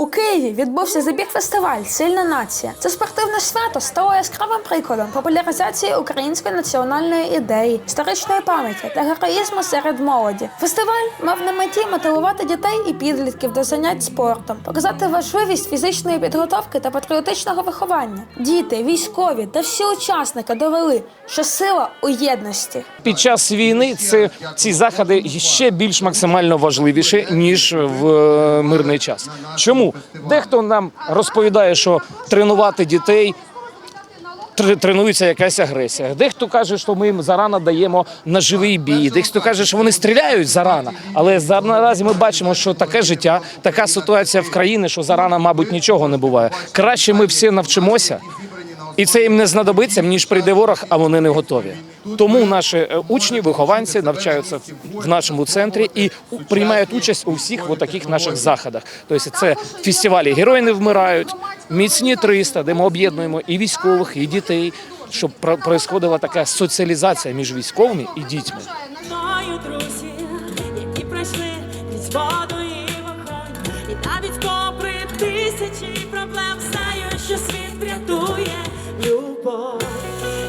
У Києві відбувся забіг-фестиваль Сильна нація. Це спортивне свято стало яскравим прикладом популяризації української національної ідеї, історичної пам'яті та героїзму серед молоді. Фестиваль мав на меті мотивувати дітей і підлітків до занять спортом, показати важливість фізичної підготовки та патріотичного виховання. Діти, військові та всі учасники довели, що сила у єдності. Під час війни це ці заходи ще більш максимально важливіші ніж в е, мирний час. Чому дехто нам розповідає, що тренувати дітей. тр- Тренується якась агресія. Дехто каже, що ми їм зарано даємо на живий бій. Дехто каже, що вони стріляють зарано. Але за- наразі ми бачимо, що таке життя, така ситуація в країні, що зарано, мабуть, нічого не буває. Краще ми всі навчимося, і це їм не знадобиться, ніж прийде ворог, а вони не готові. Тому наші е, учні, вихованці навчаються в- нашому центрі і приймають участь у всіх таких наших заходах. Тобто це фестивалі Герої не вмирають, міцні 300, де ми об'єднуємо і військових, і дітей, щоб про- происходила така соціалізація між військовими і дітьми. Навіть попри тисячі любов.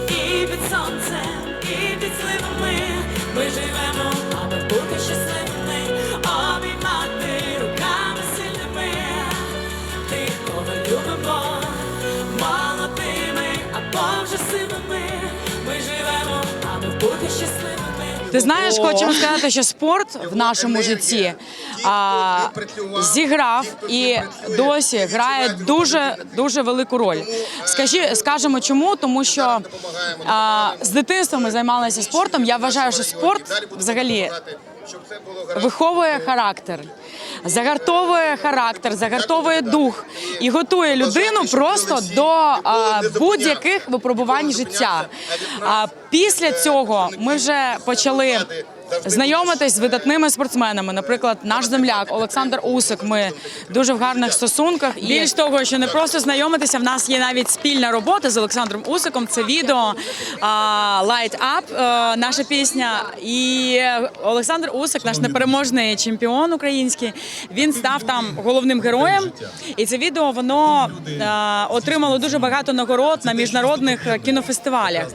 І під сонцем, і під сливами ми живемо, аби бути щасливими, обіймати руками сильними. Тих, кого любимо, молодими або вже сивими, Ми живемо, аби бути щасливими. Ти знаєш, хочемо сказати, що спорт в нашому житті а, зіграв і досі грає дуже дуже велику роль. Скажі, скажемо чому, тому що а, з дитинства ми займалися спортом. Я вважаю, що спорт взагалі виховує характер, загартовує характер, загартовує дух і готує людину просто до будь-яких випробувань життя. А після цього ми вже почали. Знайомитись з видатними спортсменами, наприклад, наш земляк Олександр Усик. Ми дуже в гарних стосунках. І більш того, що не просто знайомитися, в нас є навіть спільна робота з Олександром Усиком. Це відео Light Up, е, наша пісня. І Олександр Усик, наш непереможний чемпіон український, він став там головним героєм. І це відео воно е, отримало дуже багато нагород на міжнародних е, кінофестивалях.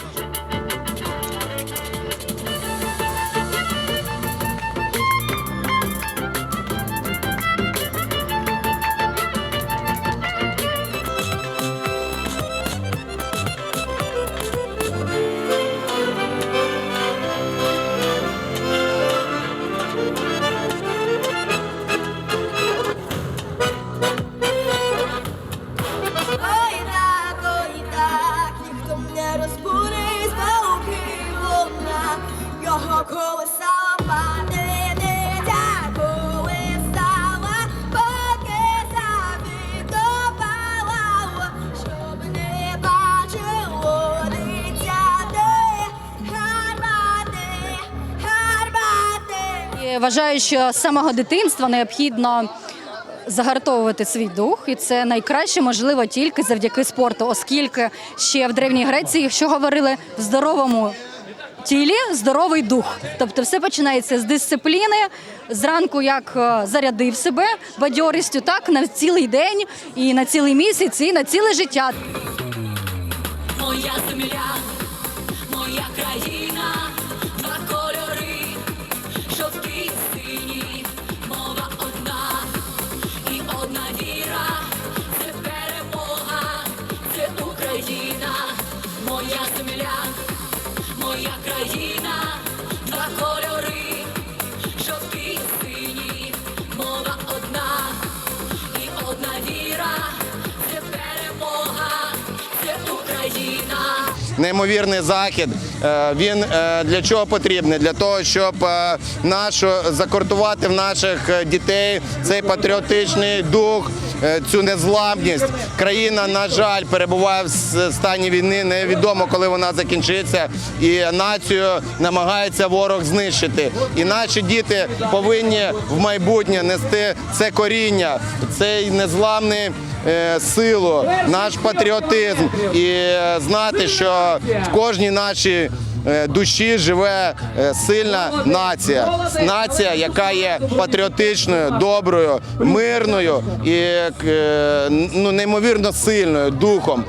Вважаю, що з самого дитинства необхідно загартовувати свій дух, і це найкраще можливо тільки завдяки спорту, оскільки ще в древній Греції, що говорили в здоровому тілі, здоровий дух. Тобто, все починається з дисципліни. Зранку як е, зарядив себе бадьорістю, так на цілий день і на цілий місяць, і на ціле життя. Моя земля, моя країна, неймовірний захід. Е, Він е, для чого потрібний? Для того, щоб е, нашу закортувати в наших дітей цей патріотичний дух, цю незламність. Країна, на жаль, перебуває в стані війни. Невідомо, коли вона закінчиться, і націю намагається ворог знищити. І наші діти повинні в майбутнє нести це коріння, цей незламний силу, наш патріотизм і е, знати, що в кожній нашій е, душі живе е, сильна нація. Нація, яка є патріотичною, доброю, мирною і е, ну, неймовірно сильною духом.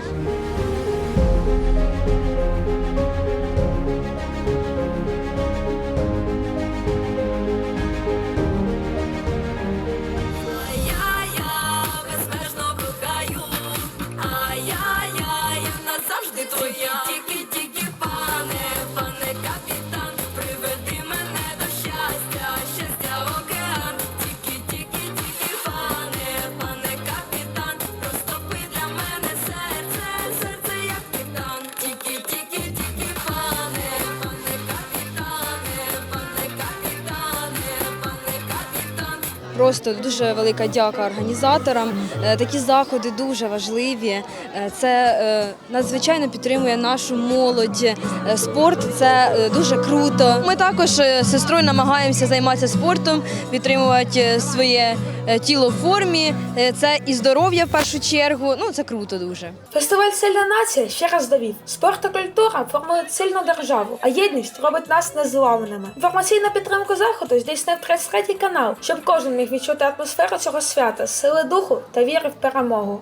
Просто дуже велика дяка організаторам. Е, Такі заходи дуже важливі. Е, Це е, надзвичайно підтримує нашу молодь. Спорт це дуже круто. Ми також з сестрою намагаємося займатися спортом, підтримувати своє тіло в формі. Е, Це і здоров'я в першу чергу. Ну це круто дуже. Фестиваль Сильна нація ще раз довів. Спорт та культура формують сильну державу, а єдність робить нас незламними. Інформаційна підтримка заходу здійснив 33 канал, щоб кожен міг відчути атмосферу цього свята, сили духу та віри в перемогу.